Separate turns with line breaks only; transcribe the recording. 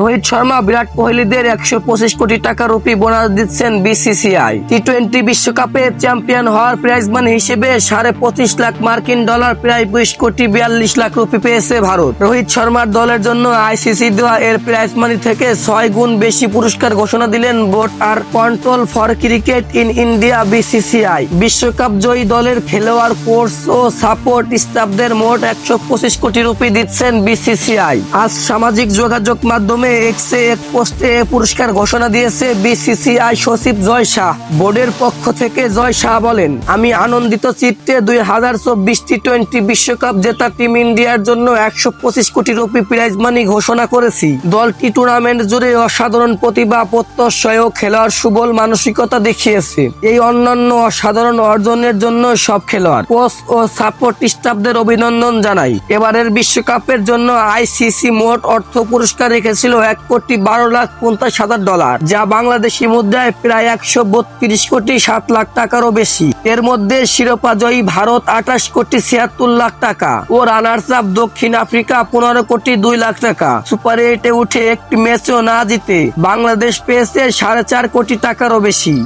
রোহিত শর্মা, বিরাট কোহলিদের একশো পঁচিশ কোটি টাকা রুপি বোনাস দিচ্ছেন বিসিসিআই। টি টোয়েন্টি বিশ্বকাপে চ্যাম্পিয়ন হওয়ার প্রাইজ মানি হিসেবে সাড়ে পঁচিশ লাখ মার্কিন ডলার, প্রায় বিশ কোটি বিয়াল্লিশ লাখ রুপি পেয়েছে ভারত। রোহিত শর্মার দলের জন্য আইসিসি দেওয়া এর প্রাইজ মানি থেকে ছয় গুণ বেশি পুরস্কার ঘোষণা দিলেন board R control for cricket in India BCCI. বিশ্বকাপ জয়ী দলের খেলোয়াড় কোর্স ও সাপোর্ট স্টাফদের মোট একশো পঁচিশ কোটি রুপি দিচ্ছেন বিসিসিআই। আজ সামাজিক যোগাযোগ মাধ্যমে এক্সে এক পোস্টে পুরস্কার ঘোষণা দিয়েছে বিসিসিআই সচিব জয় শাহ। বোর্ডের পক্ষ থেকে জয় শাহ বলেন, আমি আনন্দিত চিত্তে দুই হাজার চব্বিশ টি টোয়েন্টি বিশ্বকাপ জেতা টিম ইন্ডিয়ার জন্য একশো পঁচিশ কোটি রুপি প্রাইজ মানি ঘোষণা করেছি। দলটি টুর্নামেন্ট জুড়ে অসাধারণ প্রতিভা প্রত্যয় ও খেলোয়াড় সুবল মানসিকতা দেখিয়েছে। এই অন্যান্য অসাধারণ অর্জনের জন্য সব খেলোয়াড় কোচ ও সাপোর্ট স্টাফদের অভিনন্দন জানাই। এবারের বিশ্বকাপের জন্য আইসিসি মোট অর্থ পুরস্কার রেখেছিল এক কোটি বারো লাখ পঞ্চাশ হাজার ডলার, যা বাংলাদেশি মুদ্রায় প্রায় একশো বত্রিশ কোটি সাত লাখ টাকারও বেশি। এর মধ্যে শিরোপা জয়ী ভারত আঠাশ কোটি ছিয়াত্তর লাখ টাকা ও রানার্স আপ দক্ষিণ আফ্রিকা পনেরো কোটি দুই লাখ টাকা। সুপার এইটে উঠে একটি ম্যাচও না জিতে বাংলাদেশ পেয়েছে সাড়ে চার কোটি টাকারও বেশি।